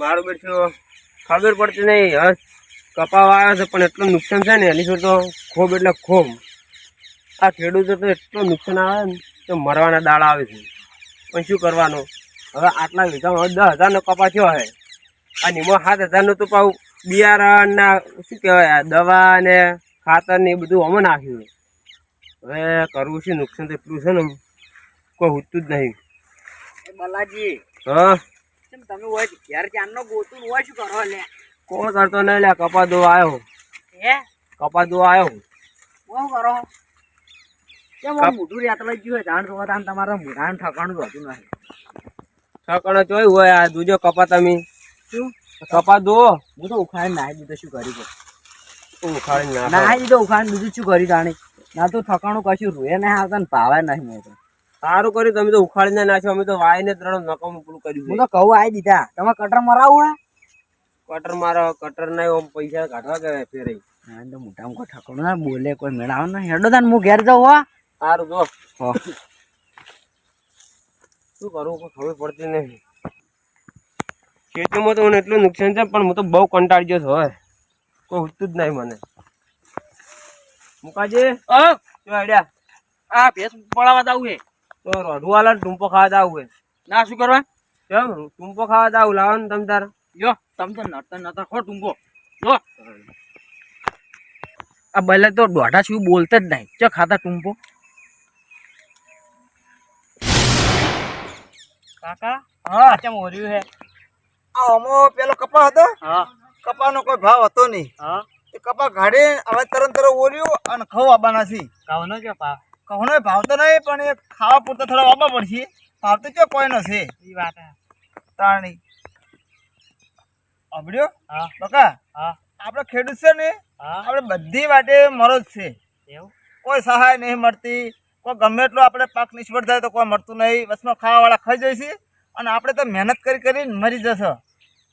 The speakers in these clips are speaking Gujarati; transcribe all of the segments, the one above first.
મારું બેઠું ખબર પડતી નહીં. હવે કપાવ આવ્યો છે પણ એટલું નુકસાન છે ને એની શું તો ખોબ એટલે ખોબ. આ ખેડૂતો તો એટલું નુકસાન આવે ને તો મરવાના દાડા આવે છે. પણ શું કરવાનું? હવે આટલા વીઘામાં હવે દસ હજારનો કપા થયો હે. આ નિમો સાત હજારનું તો પાઉં બિયારણ ના શું કહેવાય આ દવા ને ખાતર ને એ બધું અમે નાખ્યું. હવે કરવું છે નુકસાન તો એટલું છે ને કોઈ હોતું જ નહીં. બલાજી. હા? તમે હોય ઘેર ચાંદનો ગોતું હોય શું કરો લે. કોણ કરતો નહીં લે? કપા દો આવ્યો હે. કપા દો આવ્યો શું કરો? કેમ મોઢું રેતલા જ ગયું તાન તમારે મોઢાનું ઠકાણું જ હતું નહીં ઠકણો જોયું હોય આ. દૂજો કપા તમે. શું? કપા દો. હું તો ઉખાડી નાહી દીધો શું કરી ઉખાડી નાહી દીધો ઉખાડી બીજું શું કરી જાણી? ના તો ઠકાણું કશું રૂએ નહીં આવતા ને ભાવે નહીં મેં તો સારું કર્યું તમે તો ઉખાડીને નાખ્યો અમે તો વાઈને ત્રણ નકમ પૂરું કર્યું હું છે. તો કહું આવી દીધા. તમે કટર મરાવું ને કટર મારો કટર નહીં ઓમ પૈસા કાઢવા ગયા ફેરે હા તો મોટામાં કોઈ ઠકાણું ના બોલે કોઈ મેળાવ ના. હેડો તાન હું ઘેર જાઉં હો. સારું જો. શું કરું કોઈ ખબર પડતી નહીં. ખેતીમાં તો મને એટલું નુકસાન છે પણ હું તો બહુ કંટાળી ગયો છું હવે કોઈ ઉઠતું જ નહીં મને. મુકાજી? શું આઈડિયા આ ભેંસ પડાવવા જાવું હે તો રોઢુવાલા ટૂંપો ખાવા જાવ હે. ના શું કરવા? કેમ? ટૂંપો ખાવા જાવ લાવવાનું તમ તાર. યો તમ તો નતા ખો ટૂંકો. જો આ બલે તો દોઢા શું બોલતા જ નહીં. ચો ખાતા ટૂંપો. કાકા? હા. કેમ ઓર્યું હે? આ અમો પેલો કપા હતો? હા. કપાનો કોઈ ભાવ હતો નહીં. હા. એ કપા ગાડી હવે તરત તરત ઓર્યું અને ખવ આવવાના છે. ખાવાનો કે પા કહુનો ભાવતો નહીં પણ એ ખાવા પૂરતો થોડો આવવા પડશે. ભાવતો કયો કોઈનો છે? ઈ વાત તાણી. અબડ્યો હા. બકા હા. આપણે ખેડૂત છે ને હા. આપણે બધી વાટે મરો જ છે. એવું? કોઈ સહાય નહીં મળતી કોઈ ગમે એટલો આપણે પાક નિષ્ફળ થાય તો કોઈ મળતું નહીં. વચમાં ખાવાવાળા ખાઈ જાય છે અને આપણે તો મહેનત કરી કરીને મરી જશે.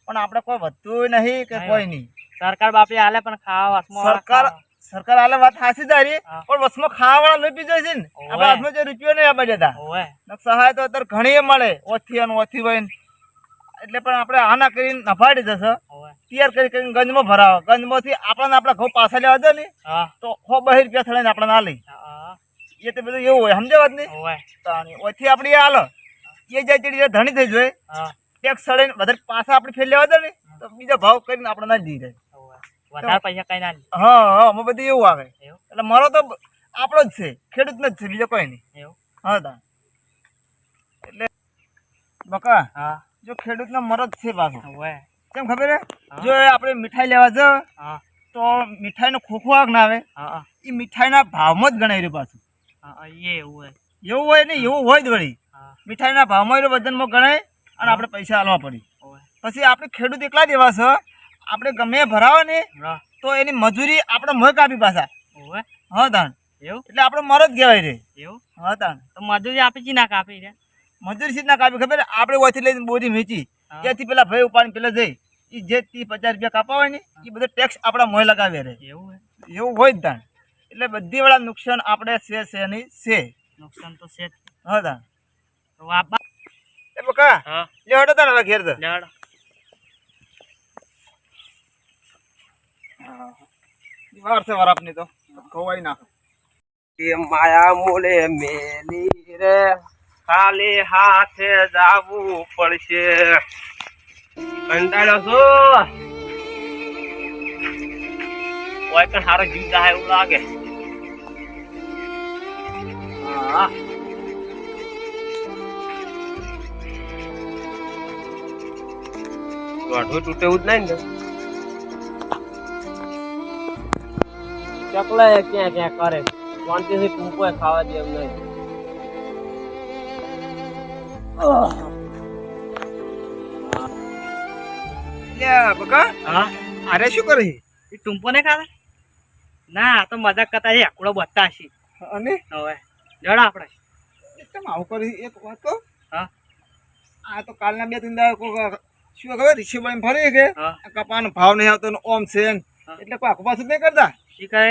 પણ આપણે કોઈ વધતું નહીં કે કોઈ નહીં. સરકાર બાપી હાલે પણ ખાવા સરકાર સરકાર આલે વાત હાસી તારી. પણ ખાવા વાળા લઈ જાય છે ને. આપણા હાથમાં જે રૂપિયો નહીં આપવા જતા. સહાય તો અત્યારે ઘણી મળે. ઓછી અને ઓછી હોય ને. એટલે પણ આપણે આના કરીને નફાડી જશે તૈયાર કરી કરીને ગંજમાં ભરાવો. ગંજમાંથી આપણને આપણા ઘઉં પાછા લેવા દે ને. તો હો બહી રૂપિયા થઈને આપણને આ લઈ એ તો બધું એવું હોય. સમજે વાત નહીં? ઓછી આપણી એ હાલો એ જાય ચડી ધણી થઈ જોઈએ ટેક્સ સડે વધારે પાછા આપણે ફેર લેવા દે ને. તો બીજા ભાવ કરીને આપણે ના દી જાય. વધારે પૈસા કઈ ના હા હા અમે બધું એવું આવે. એટલે મારો તો આપણો જ છે ખેડૂત જ છે બીજો કોઈ નહીં. એવું? હા તા એટલે બકા હા. જો ખેડૂતનો મરદ છે પાછો. કેમ ખબર જો આપણે મીઠાઈ લેવા જાવ તો મીઠાઈ નો ખોખો આગ ના આવે. એ મીઠાઈના ભાવમાં જ ગણાય રહ્યું પાછું. એવું હોય. એવું હોય ને એવું હોય જ વળી. મીઠાઈના ભાવમાં વજનમાં ગણાય અને આપણે પૈસા આલવા પડી. પછી આપણે ખેડૂત એટલા દેવા છે આપણે ગમે ભરાવો ને તો એની મજૂરી આપણે મોય કાપી પાછા. હા તાણ. એવું? એટલે આપણે મરદ કહેવાય રે. એવું? હા તાણ. તો મજૂરી આપી જી ના કાપી રે? મજૂરી સીધા કાપી. ખબર આપણે ઓછી લઈને બોરી વેચી. ત્યાંથી પેલા ભાઈ ઉપાડી પેલા જઈ. એ જે ત્રીસ પચાસ રૂપિયા કાપા હોય ને એ બધો ટેક્સ આપણા મોય લગાવે રે. એવું એવું હોય જ તાણ. એટલે બધી વાળા નુકસાન આપણે છે છે નહીં છે. નુકસાન તો છે હા તાણ. તો આ એ બકા હા. લેવડો તાણ હવે ઘેર તો લેવડો વાર છે તો. ખવાઈ નાખ. એ માયા મૂલે મેલી રે, ખાલી હાથે જાવું પડશે. કંટાળો છો? કોઈ પણ સારો જીવ જાય એવું લાગે. હા. વાઢું તૂટે એવું જ નહીં ને. ચકલા ક્યાં ક્યાં કરે? શાંતિથી ટૂંકો ખાવા દે એમ નહીં. હા? અરે શું કરે એ ટૂંપો ને ખાવે ના આ તો મજાક કરતા છે એકડો છે. અને? હવે જડ આપણે. કેમ આવું કરી એક વાત કહું? હા? આ તો કાલના બે ત્રણ દાડા શું ખબર? બની ફરી કે? કપાનો ભાવ નહીં આવતો ઓમ છે એટલે કોઈ આખું પાછું નહીં કરતા? શી કહે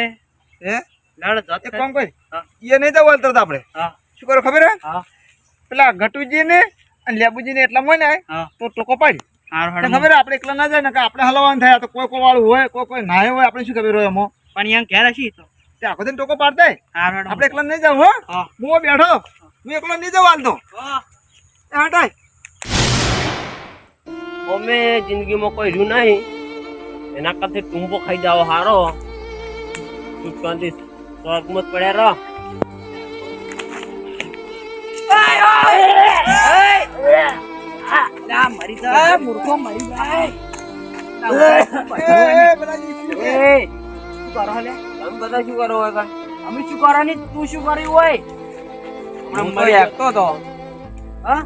હે? લડ જાત એક કામ કરી. હા. એ નહીં જવું તરત આપણે. હા. શું કરો ખબર હે? હા. પેલા ઘટુજી ને અને લેબુજી ને એટલા હોય ને હા. તો ટોકો પાડી. ખબર આપણે એકલા ના જાય ને કે આપણે હલવાનું થાય તો કોઈ કોઈ વાળું હોય કોઈ કોઈ નાય હોય આપણે શું ખબર હોય એમાં? પણ અહીંયા ઘેર હશી તો. તે આખો દિન ટોકો પાડ દે. આપણે એકલા નહીં જાવ હો? હા. બેઠો. હું એકલો નહીં જાવ હાલ તો. એ હટાય. અમે જિંદગીમાં કોઈ રહ્યું નહીં. એના કરતા ટૂંપો ખાઈ જાવ હારો. સુખ સ્વર્ગમાં પડ્યા રહો મરી મરી શું? કરો તું શું કર્યું હોય હું તો એકતો તો હા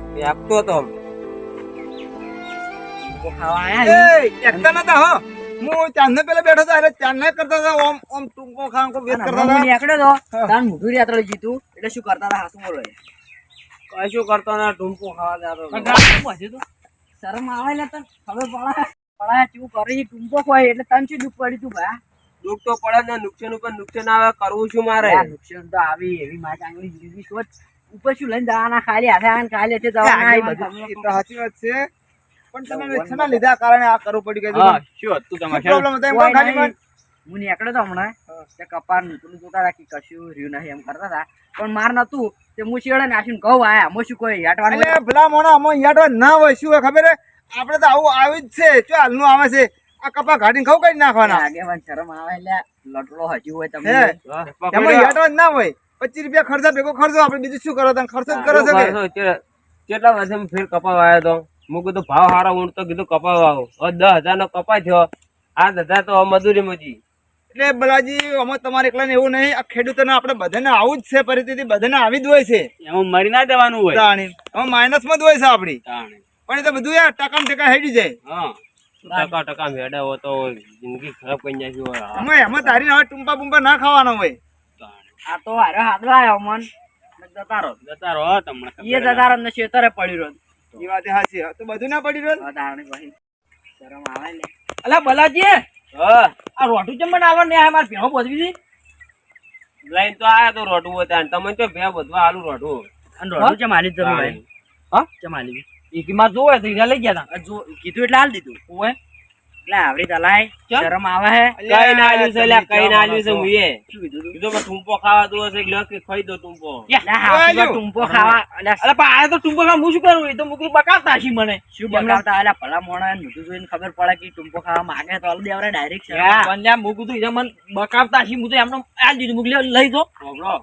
ખાવા હું ચાંદને પેલા બેઠો હતો અરે ચાંદને કરતા હતા ઓમ ઓમ ટૂંકો ખાન વેત કરતા હતા. નીકળ્યો તો. તાન મુઢુરી યાત્રા જીતું એટલે શું કરતા હતા હાસું બોલો કશું કરતો ના ટૂંપો ખાવા જતો હતો. શરમ આવે ને તને? ખબર પડે પડાય ચૂ કરી ટૂંકો હોય એટલે તને શું દુઃખ પડી તું ભા? દુઃખ તો પડે ને નુકસાન ઉપર નુકસાન આવે કરવું શું મારે. નુકસાન તો આવી એવી મારી આંગળી જીવી સોચ. ઉપર શું લઈને જવાના ખાલી હાથે આવીને ખાલી હાથે જવાના એ બધું. એ તો સાચી વાત છે. પણ તમે છેના લીધા કારણે આ કરવું પડી ગયું હા શું હતું શું પ્રોબ્લેમ હતો એમ ખાલી નહીં. હું નીકળ્યો તો હમણાં તે કપાર પેલું જોતા રાખી કશું રહ્યું નહીં એમ કરતા હતા. પણ માર નતું તે હું શેડે નાખીને કહું આયા. અમે શું કોઈ હેટવાનું એટલે ભલા મોણા આમાં યાદ ના હોય શું હોય ખબર આપણે તો આવું આવી જ છે. જો હાલનું આવે છે. આ કપા કાઢીને ખાવ કઈ નાખવાના. આગેવાન શરમ આવે એટલે લટલો હજી હોય તમને. એમાં યાદ ના હોય. પચીસ રૂપિયા ખર્ચા ભેગો ખર્ચો આપણે બીજું શું કરો તમે? ખર્ચો જ કરો છો કે? કેટલા વર્ષે ફેર કપા વાયો તો? હું કીધું ભાવ સારો ઊંટ તો કીધું કપાવ આવો દસ હજાર નો કપાય થયો. આઠ હજાર તો મજૂરી મજી. એટલે બલાજી અમે તમારે એકલાને એવું નહીં આ ખેડૂતોને આપણે બધાને આવું જ છે પરિસ્થિતિ બધાને આવી જ હોય છે. એમાં મરી ના જવાનું હોય. તાણી માઇનસમાં જ હોય છે આપણી. પણ એ તો બધું યાર ટકા ટકા હેડી જાય. હા. ટકા ટકા મેળા હોય તો જિંદગી ખરાબ કરી નાખી હોય. હા, એમાં એમાં તારી હવે ટૂંપા બુંપા ના ખાવાના હોય. આ તો હારે હાથ આવ્યો મન. જતા રહો. જતા રહો તમને એ જતા રહો ને શેતરે પડી રહ્યો. એ વાત સાચી તો બધું ના પડી રહ્યું દાણી ભાઈ શરમ આવે ને. અલા બલાજી હા. આ રોટું ચમ બનાવવા ને આ માર બોધવી હતી લઈને તો આયા તો રોટું હતા તમે તો ભે બધું આલુ રોટું. અને રોટું ચમ આલી જરૂર ભાઈ હા. ચમ આલી? એ કિંમત જોવે તો લઈ ગયા હતા જો કીધું એટલે હાલ દીધું. ઓય એટલે આવડી તલાય શરમ આવે હે? કઈ ના આલ્યું છે લ્યા, કઈ ના આલ્યું છે મુએ. કીધું કે ટૂંપો ખાવા દો છે લ્યો કે ખાઈ દો ટૂંપો. એટલે હાથમાં ખાવા? એટલે પણ આ તો ટૂંપો ખાવા હું શું કરું? એ તો મુકરી બકાવતા હશી મને. શું બતાવતા એટલે ભલા મોણા મીઠું જોઈને ખબર પડે કે ટૂંપો ખાવા માંગે તો દેવરે ડાયરેક્ટ યા, પણ મુકું તું મને બકાવતા હશી હું તો એમનો આ દીધું મુકલી લઈ જો. સાંભળો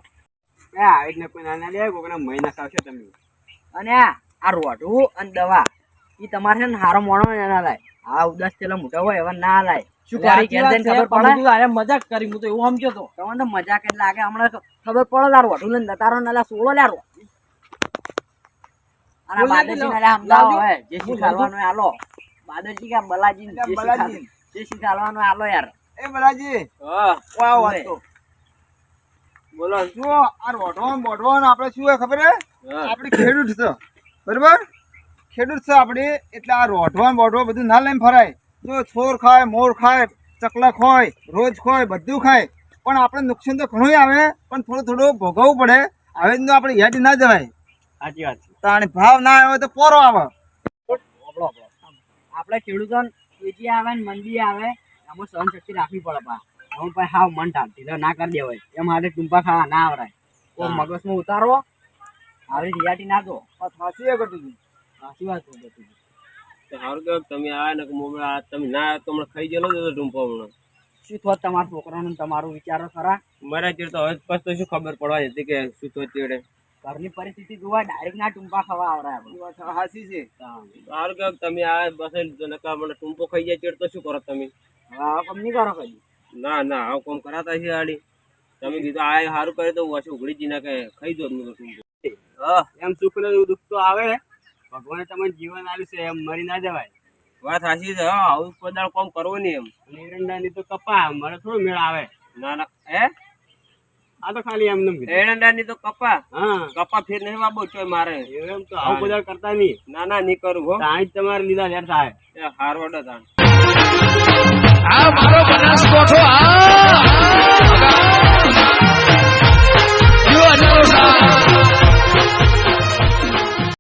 એ આ રીતના કોઈ નાના લે કોકના મહિના ખાવશો તમે. અને આ રોટું અને દવા એ તમારે છે ને હારો મોણો ને લાય આ ઉદાસ પેલા મોટા હોય એવા ના લાય. શું કરી જઈને ખબર પડે? અરે મજાક કરી હું તો એવું સમજ્યો તો. તમને મજાક એટલે લાગે હમણાં ખબર પડે તાર રોટું લઈને તારો નાલા સોળો લારો. રો અને આ બાદરજી નાલા સમજાવો હોય જે શી આલો. બાદરજી કે બલાજી જે શી બલાજી. જે શી આલો યાર. એ બલાજી હા. વાહ વાત તો બોલો. જો આ રોઢવા બોઢવા આપણે શું હોય ખબર હે? હા. આપણી ખેડૂત છે બરોબર? ખેડૂત છે આપણે એટલે આ રોઢવા બોઢવા બધું ના લઈને ફરાય. જો છોર ખાય મોર ખાય ચકલક હોય રોજ ખોય બધું ખાય. પણ આપણે નુકસાન તો ઘણું આવે પણ થોડું થોડું ભોગવવું પડે. હવે તો આપણે યાદ ના જવાય. સાચી વાત છે. તાણી ભાવ ના આવે તો પોરો આવે. આપણે ખેડૂતો વેચી આવે ને મંદી આવે એમાં સહન શક્તિ રાખવી પડે પા હું ભાઈ હાવ મન ટાળ ઢીલો ના કરી દેવાય. એ માટે ટૂંપા ખાવા ના આવરાય. મગજમાં ઉતારો આવી રિયાટી ના દો એ કરતું. સાચી વાત છે બધી. સારું કે તમે આયા ને આ તમે ના આવ્યા તો હમણાં ખાઈ ગયેલો હતો ટૂંપો હમણાં. શું થોત તમારા છોકરાનું ને તમારું વિચારો ખરા? મારા ચેડ તો હવે પછી તો શું ખબર પડવા જતી કે શું થોત ચેડે. ઘરની પરિસ્થિતિ જોવા ડાયરેક્ટ ના ટૂંપા ખાવા વાત સાચી છે. સારું કે તમે આ બસ નકા મને ટૂંપો ખાઈ જાય ચેડ તો શું કરો તમે? હા કમ નહીં કરો કદી. ના ના આવું કોમ કરાતા છે આડી તમે કીધું આ સારું કરે તો ઓછું ઉઘડી જી ના કે ખાઈ દો એમ સુખ ને દુઃખ તો આવે. ભગવાને તમને જીવન આલ્યું છે એમ મરી ના જવાય. વાત સાચી છે આવું પદાર્થ કોમ કરવો નહીં એમ. એરંડાની તો કપા મને થોડો મેળ આવે. ના ના હે? આ તો ખાલી એમને એરંડાની તો કપા. હા. કપા ફેર નહીં વાબો છો મારે. એમ તો આવું બધા કરતા નહીં. ના ના નહીં કરું હો. સાંજ તમારે લીધા લેર થાય હારવડ થાય આ મારો બનાસકોઠો આ!